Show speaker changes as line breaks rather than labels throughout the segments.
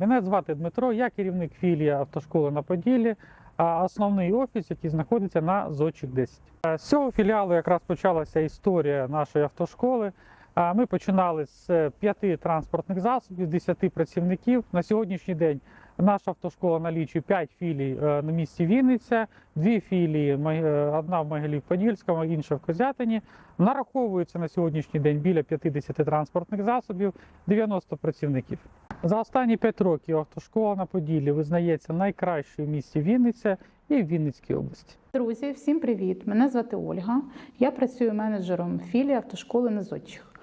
Мене звати Дмитро, я керівник філії автошколи на Поділлі, а основний офіс, який знаходиться на Зодчик 10. Е, З цього філіалу якраз почалася історія нашої автошколи. А Ми починали з е, п'яти транспортних засобів, 10 працівників. На сьогоднішній день наша автошкола налічує 5 філій е, на місці Вінниця, дві філії, е, одна в Могилів-Подільському, інша в Козятині. Нараховується на сьогоднішній день біля 50 транспортних засобів, 90 працівників. За останні 5 років автошкола на Поділлі визнається найкращою в місті Вінниця і в Вінницькій області.
Друзі, всім привіт! Мене звати Ольга. Я працюю менеджером філії автошколи Незодчих.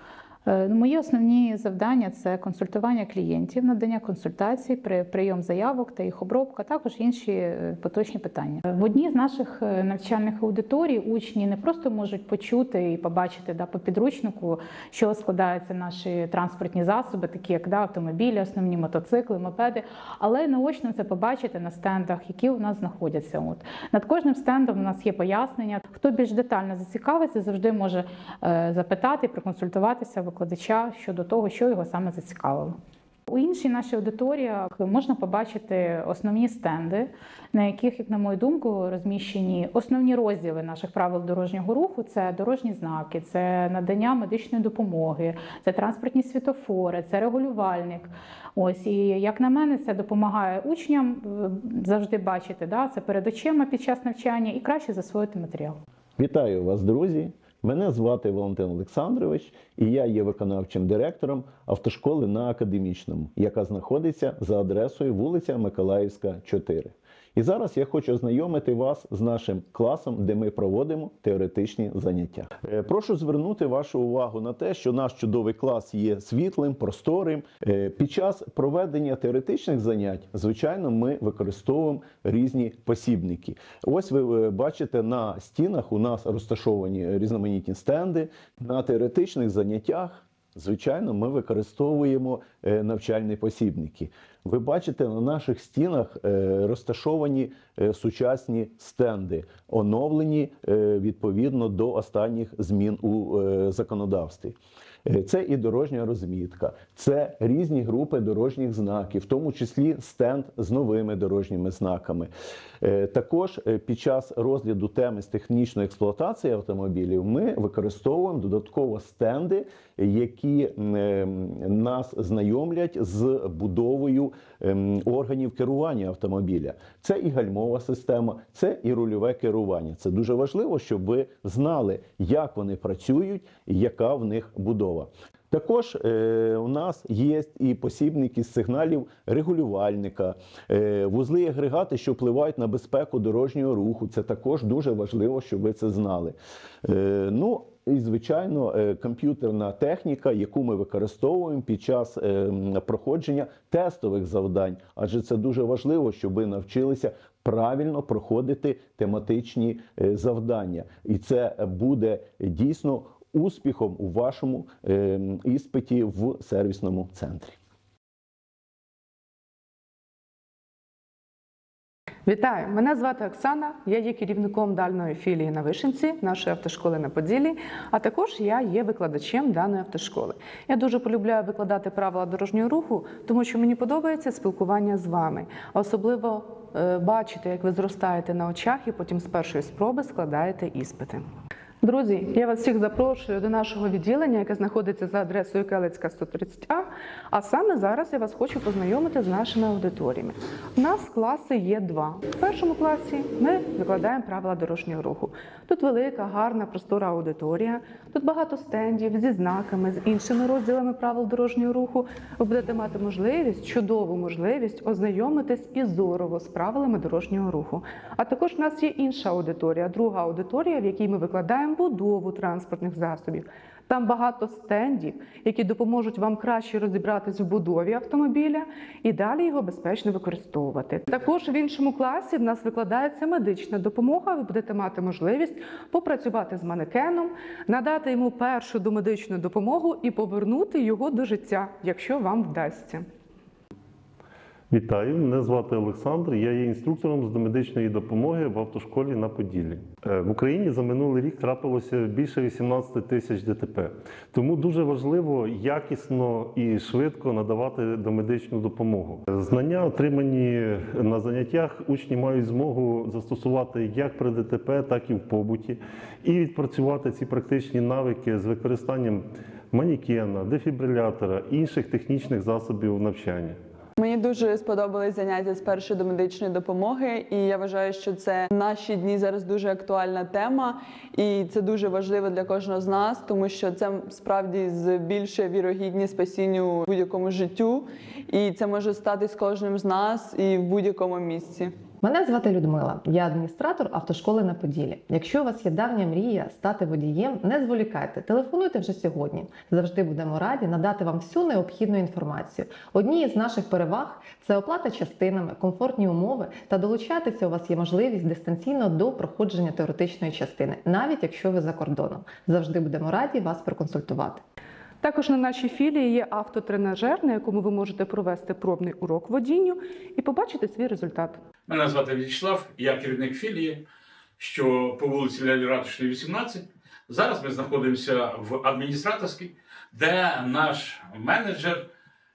Е, Мої основні завдання це консультування клієнтів, надання консультацій, при прийом заявок та їх обробка, також інші е, поточні питання. В одній з наших е, навчальних аудиторій учні не просто можуть почути і побачити да, по підручнику, що складаються наші транспортні засоби, такі як да, автомобілі, основні мотоцикли, мопеди, але наочно це побачити на стендах, які у нас знаходяться. От над кожним стендом у нас є пояснення. Хто більш детально зацікавиться, завжди може е, запитати, проконсультуватися викладача щодо того, що його саме зацікавило. У іншій нашій аудиторії можна побачити основні стенди, на яких, як на мою думку, розміщені основні розділи наших правил дорожнього руху: це дорожні знаки, це надання медичної допомоги, це транспортні світофори, це регулювальник. Ось і як на мене, це допомагає учням е, завжди бачити да, це перед очима під час навчання і краще засвоїти матеріал.
Вітаю вас, друзі! Мене звати Валентин Олександрович, і я є виконавчим директором автошколи на академічному, яка знаходиться за адресою вулиця Миколаївська, 4. І зараз я хочу ознайомити вас з нашим класом, де ми проводимо теоретичні заняття. Е, Прошу звернути вашу увагу на те, що наш чудовий клас є світлим, просторим. Е, Під час проведення теоретичних занять, звичайно, ми використовуємо різні посібники. Ось ви е, бачите на стінах у нас розташовані різноманітні стенди. На теоретичних заняттях, звичайно, ми використовуємо е, навчальні посібники. Ви бачите, на наших стінах е, розташовані е, сучасні стенди, оновлені відповідно до останніх змін у законодавстві. Е, Це і дорожня розмітка, це різні групи дорожніх знаків, в тому числі стенд з новими дорожніми знаками. Е, Також е, під час розгляду теми з технічної експлуатації автомобілів ми використовуємо додатково стенди, які нас знайомлять з будовою ем, органів керування автомобіля. Це і гальмова система, це і рульове керування. Це дуже важливо, щоб ви знали, як вони працюють яка в них будова. Також е, у нас є і посібники з сигналів регулювальника, е, вузли і агрегати, що впливають на безпеку дорожнього руху. Це також дуже важливо, щоб ви це знали. Е, ну, і, звичайно, комп'ютерна техніка, яку ми використовуємо під час проходження тестових завдань, адже це дуже важливо, щоб ви навчилися правильно проходити тематичні завдання, і це буде дійсно успіхом у вашому е, іспиті в сервісному центрі.
Вітаю! Мене звати Оксана. Я є керівником дальної філії на Вишенці, нашої автошколи на Поділлі. А також я є викладачем даної автошколи. Я дуже полюбляю викладати правила дорожнього руху, тому що мені подобається спілкування з вами, особливо е, бачити, як ви зростаєте на очах і потім з першої спроби складаєте іспити. Друзі, я вас всіх запрошую до нашого відділення, яке знаходиться за адресою Келецька 130А. А саме зараз я вас хочу познайомити з нашими аудиторіями. У нас класи є два. В першому класі ми викладаємо правила дорожнього руху. Тут велика, гарна, простора аудиторія. Тут багато стендів зі знаками, з іншими розділами правил дорожнього руху. Ви будете мати можливість, чудову можливість ознайомитись і зорово з правилами дорожнього руху. А також в нас є інша аудиторія, друга аудиторія, в якій ми викладаємо будову транспортних засобів. Там багато стендів, які допоможуть вам краще розібратись в будові автомобіля і далі його безпечно використовувати. Також в іншому класі в нас викладається медична допомога. Ви будете мати можливість попрацювати з манекеном, надати йому першу домедичну допомогу і повернути його до життя, якщо вам вдасться.
Вітаю, мене звати Олександр. Я є інструктором з домедичної допомоги в автошколі на Поділлі. Е, В Україні за минулий рік трапилося більше 18 тисяч ДТП. Тому дуже важливо якісно і швидко надавати домедичну допомогу. Знання, отримані на заняттях, учні мають змогу застосувати як при ДТП, так і в побуті, і відпрацювати ці практичні навики з використанням манікена, дефібрилятора інших технічних засобів навчання.
Мені дуже сподобались заняття з першої домедичної допомоги, і я вважаю, що це наші дні зараз дуже актуальна тема, і це дуже важливо для кожного з нас, тому що це справді збільшує вірогідність спасінню будь-якому життю, і це може стати з кожним з нас і в будь-якому місці.
Мене звати Людмила, я адміністратор автошколи на Поділі. Якщо у вас є давня мрія стати водієм, не зволікайте, телефонуйте вже сьогодні. Завжди будемо раді надати вам всю необхідну інформацію. Однією з наших переваг це оплата частинами, комфортні умови та долучатися. У вас є можливість дистанційно до проходження теоретичної частини, навіть якщо ви за кордоном. Завжди будемо раді вас проконсультувати.
Також на нашій філії є автотренажер, на якому ви можете провести пробний урок водінню і побачити свій результат.
Мене звати В'ячеслав, я керівник філії, що по вулиці Лялі Ратушної, 18. Зараз ми знаходимося в адміністраторській, де наш менеджер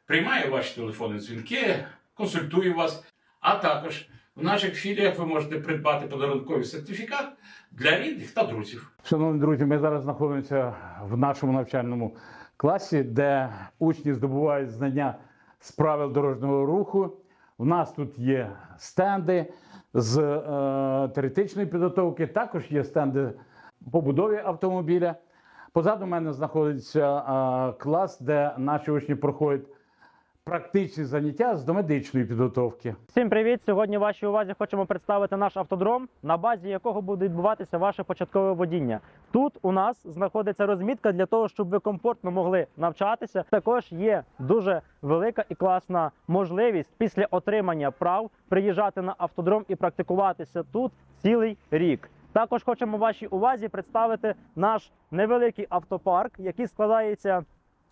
приймає ваші телефонні дзвінки, консультує вас. А також в наших філіях ви можете придбати подарунковий сертифікат для рідних та друзів.
Шановні друзі, ми зараз знаходимося в нашому навчальному класі, де учні здобувають знання з правил дорожнього руху. У нас тут є стенди з е, теоретичної підготовки, також є стенди побудові автомобіля. Позаду мене знаходиться е, клас, де наші учні проходять практичні заняття з домедичної підготовки.
Всім привіт! Сьогодні вашій увазі хочемо представити наш автодром, на базі якого буде відбуватися ваше початкове водіння. Тут у нас знаходиться розмітка для того, щоб ви комфортно могли навчатися. Також є дуже велика і класна можливість після отримання прав приїжджати на автодром і практикуватися тут цілий рік. Також хочемо вашій увазі представити наш невеликий автопарк, який складається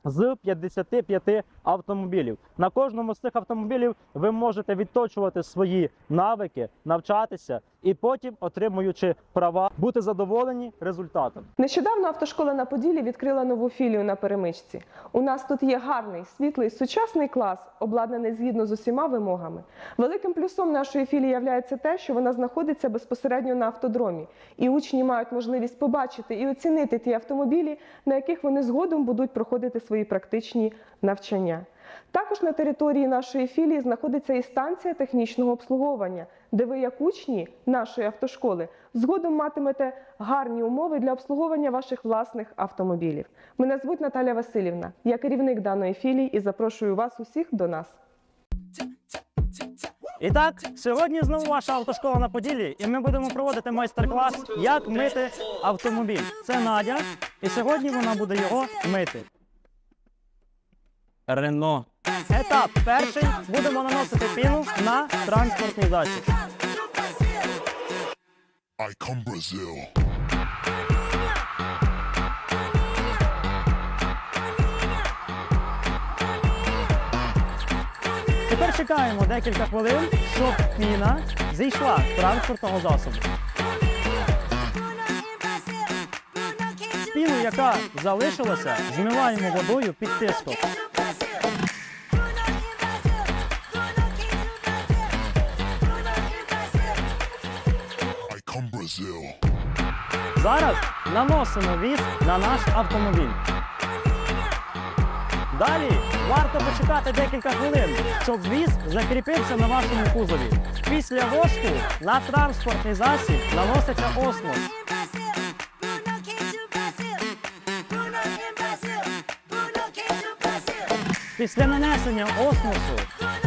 з 55 автомобілів. На кожному з цих автомобілів ви можете відточувати свої навики, навчатися і потім, отримуючи права, бути задоволені результатом.
Нещодавно автошкола на Поділлі відкрила нову філію на перемичці. У нас тут є гарний, світлий, сучасний клас, обладнаний згідно з усіма вимогами. Великим плюсом нашої філії є те, що вона знаходиться безпосередньо на автодромі, і учні мають можливість побачити і оцінити ті автомобілі, на яких вони згодом будуть проходити свої практичні навчання. Також на території нашої філії знаходиться і станція технічного обслуговування, де ви, як учні нашої автошколи, згодом матимете гарні умови для обслуговування ваших власних автомобілів. Мене звуть Наталя Васильівна. Я керівник даної філії і запрошую вас усіх до нас.
І так, сьогодні знову ваша автошкола на Поділлі, і ми будемо проводити майстер-клас, як мити автомобіль. Це Надя, і сьогодні вона буде його мити. Рено. Етап перший. Будемо наносити піну на транспортний засіб.
I come Brazil.
Тепер чекаємо декілька хвилин, щоб піна зійшла з транспортного засобу. Піну, яка залишилася, змиваємо водою під тиском.
I come Brazil.
Зараз наносимо віз на наш автомобіль. Далі варто почекати декілька хвилин, щоб віз закріпився на вашому кузові. Після воску на транспортний засіб наноситься осмос. Після нанесення осмосу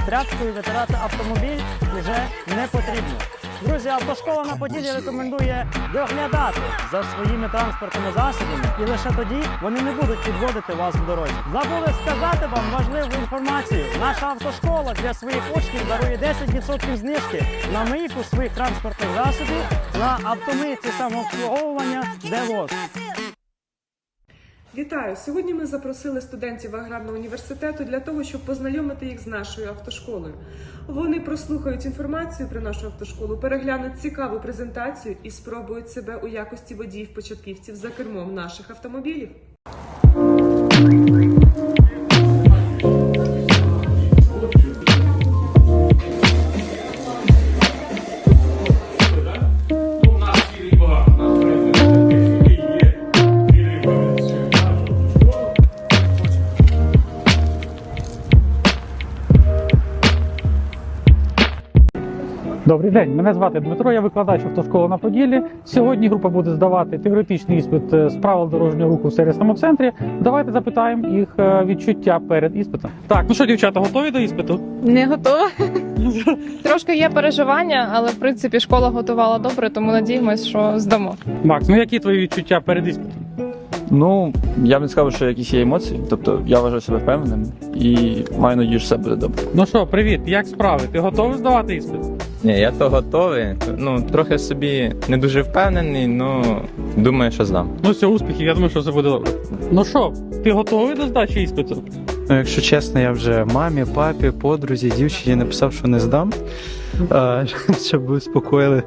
тряпкою витирати автомобіль вже не потрібно. Друзі, автошкола на Поділі рекомендує доглядати за своїми транспортними засобами, і лише тоді вони не будуть підводити вас в дорозі. Забули сказати вам важливу інформацію. Наша автошкола для своїх учнів дарує 10% знижки на мийку своїх транспортних засобів на автомийці самообслуговування ДЕВОЗ.
Вітаю! Сьогодні ми запросили студентів аграрного університету для того, щоб познайомити їх з нашою автошколою. Вони прослухають інформацію про нашу автошколу, переглянуть цікаву презентацію і спробують себе у якості водіїв-початківців за кермом наших автомобілів.
Добрий день, мене звати Дмитро, я викладач автошколи на Поділлі. Сьогодні група буде здавати теоретичний іспит е, з правил дорожнього руху в сервісному центрі. Давайте запитаємо їх е, відчуття перед іспитом. Так, ну що, дівчата, готові до іспиту?
Не готова. Трошки є переживання, але в принципі школа готувала добре, тому надіємось, що здамо.
Макс, ну які твої відчуття перед іспитом?
Ну, я б не сказав, що якісь є емоції. Тобто я вважаю себе впевненим і маю надію, що все буде добре.
Ну що, привіт, як справи? Ти готовий здавати іспит?
Ні, я то готовий. Ну, трохи собі не дуже впевнений, ну думаю, що здам.
Ну все, успіхів, я думаю, що все буде добре. Ну що, ти готовий до здачі іспиту?
Ну, якщо чесно, я вже мамі, папі, подрузі, дівчині написав, що не здам, а, щоб ви успокоїли.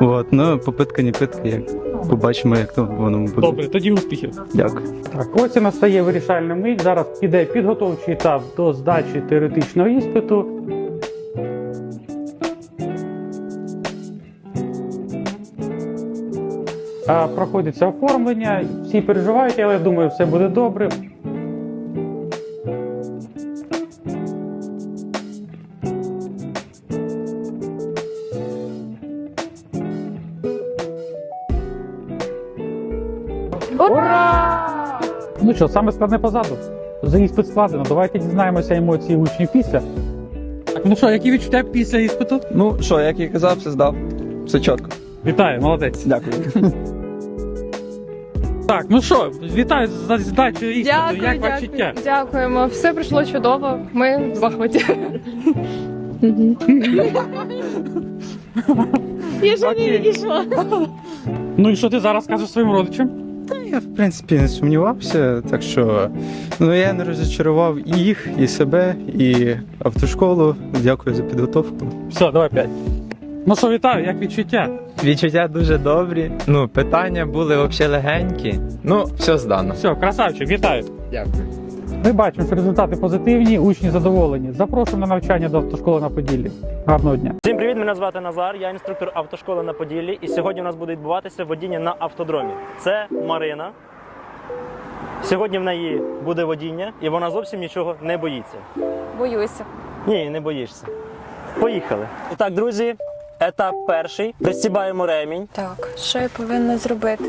От, ну, попитка не питка, як побачимо, як то воно буде.
Добре, тоді успіхів.
Дякую.
Так, ось і настає вирішальна мить. Зараз піде підготовчий етап до здачі теоретичного іспиту. Проходиться оформлення, всі переживають, але я думаю, все буде добре. Ура! Ну що, саме складне позаду. За іспит складено. Давайте дізнаємося емоції учнів після. Так, ну що, які відчуття після іспиту?
Ну що, як і казав, все здав. Все чітко.
Вітаю, молодець.
Дякую.
Так, ну що, вітаю за здачею іспиту.
Дякую,
Як
дякую.
відчуття?
Дякуємо. Все пройшло чудово. Ми в захваті. Я ж не
Окей.
відійшла.
Ну і що ти зараз скажеш своїм родичам?
Я, в принципі, не сумнівався, так що ну, я не розчарував і їх, і себе, і автошколу. Дякую за підготовку.
Все, давай п'ять. Ну що, вітаю, як відчуття?
Відчуття дуже добрі. Ну, питання були взагалі легенькі. Ну, все здано.
Все, красавчик, вітаю.
Дякую.
Ми бачимо, що результати позитивні, учні задоволені. Запрошуємо на навчання до автошколи на Поділлі. Гарного дня.
Всім привіт! Мене звати Назар. Я інструктор автошколи на Поділлі. І сьогодні у нас буде відбуватися водіння на автодромі. Це Марина. Сьогодні в неї буде водіння, і вона зовсім нічого не боїться.
Боюся.
Ні, не боїшся. Поїхали. І так, друзі, етап перший. Пристібаємо ремінь.
Так, що я повинна зробити?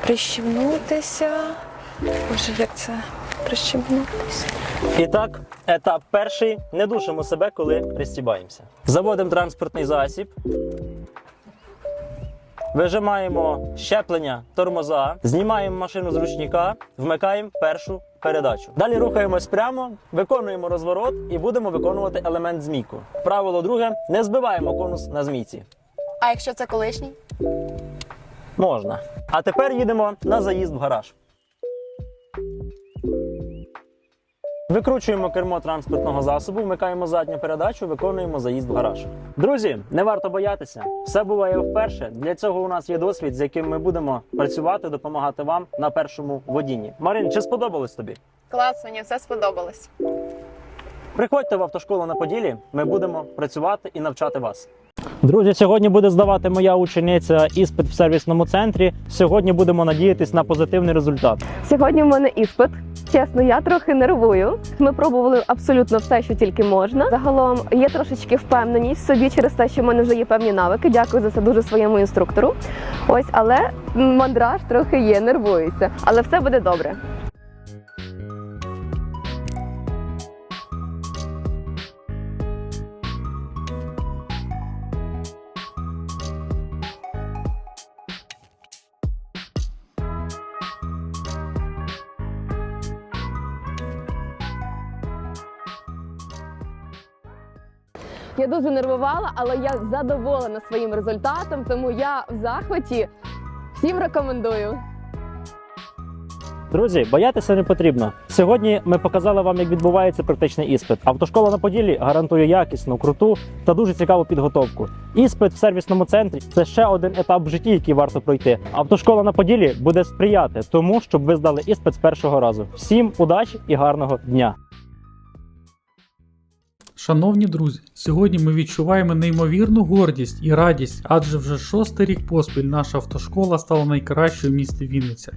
Прищівнутися. Боже, як це прищівнутися?
І так, етап перший. Не душимо себе, коли пристібаємося. Заводимо транспортний засіб. Вижимаємо щеплення тормоза, знімаємо машину з ручника, вмикаємо першу передачу. Далі рухаємось прямо, виконуємо розворот і будемо виконувати елемент змійку. Правило друге: не збиваємо конус на змійці.
А якщо це колишній?
Можна. А тепер їдемо на заїзд в гараж. Викручуємо кермо транспортного засобу, вмикаємо задню передачу, виконуємо заїзд в гараж. Друзі, не варто боятися. Все буває вперше. Для цього у нас є досвід, з яким ми будемо працювати, допомагати вам на першому водінні. Марин, чи сподобалось тобі?
Клас, мені все сподобалось.
Приходьте в автошколу на Поділі, ми будемо працювати і навчати вас. Друзі, сьогодні буде здавати моя учениця іспит в сервісному центрі. Сьогодні будемо надіятись на позитивний результат.
Сьогодні в мене іспит. Чесно, я трохи нервую. Ми пробували абсолютно все, що тільки можна. Загалом є трошечки впевненість в собі через те, що в мене вже є певні навики. Дякую за це дуже своєму інструктору. Ось, але мандраж трохи є, нервуюся. Але все буде добре. Я дуже нервувала, але я задоволена своїм результатом, тому я в захваті. Всім рекомендую.
Друзі, боятися не потрібно. Сьогодні ми показали вам, як відбувається практичний іспит. Автошкола на Поділі гарантує якісну, круту та дуже цікаву підготовку. Іспит в сервісному центрі це ще один етап в житті, який варто пройти. Автошкола на Поділі буде сприяти тому, щоб ви здали іспит з першого разу. Всім удачі і гарного дня!
Шановні друзі, сьогодні ми відчуваємо неймовірну гордість і радість, адже вже шостий рік поспіль наша автошкола стала найкращою в місті Вінниця.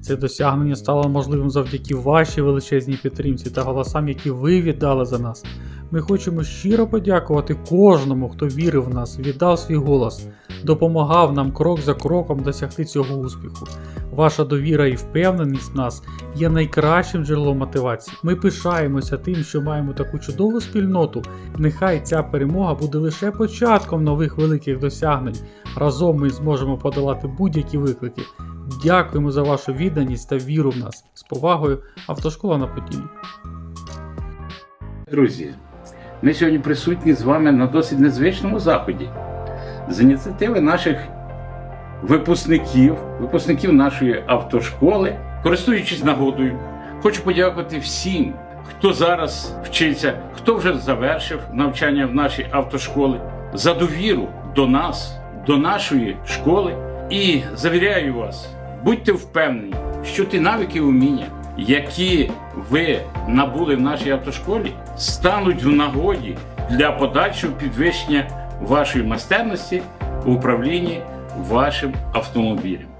Це досягнення стало можливим завдяки вашій величезній підтримці та голосам, які ви віддали за нас. Ми хочемо щиро подякувати кожному, хто вірив в нас, віддав свій голос, допомагав нам крок за кроком досягти цього успіху. Ваша довіра і впевненість в нас є найкращим джерелом мотивації. Ми пишаємося тим, що маємо таку чудову спільноту. Нехай ця перемога буде лише початком нових великих досягнень. Разом ми зможемо подолати будь-які виклики. Дякуємо за вашу відданість та віру в нас. З повагою, автошкола на Поділі.
Друзі, ми сьогодні присутні з вами на досить незвичному заході. З ініціативи наших випускників, випускників нашої автошколи, користуючись нагодою, хочу подякувати всім, хто зараз вчиться, хто вже завершив навчання в нашій автошколі, за довіру до нас, до нашої школи. І завіряю вас, будьте впевнені, що ті навики і уміння, які ви набули в нашій автошколі, стануть в нагоді для подальшого підвищення вашої майстерності в управлінні вашим автомобілем.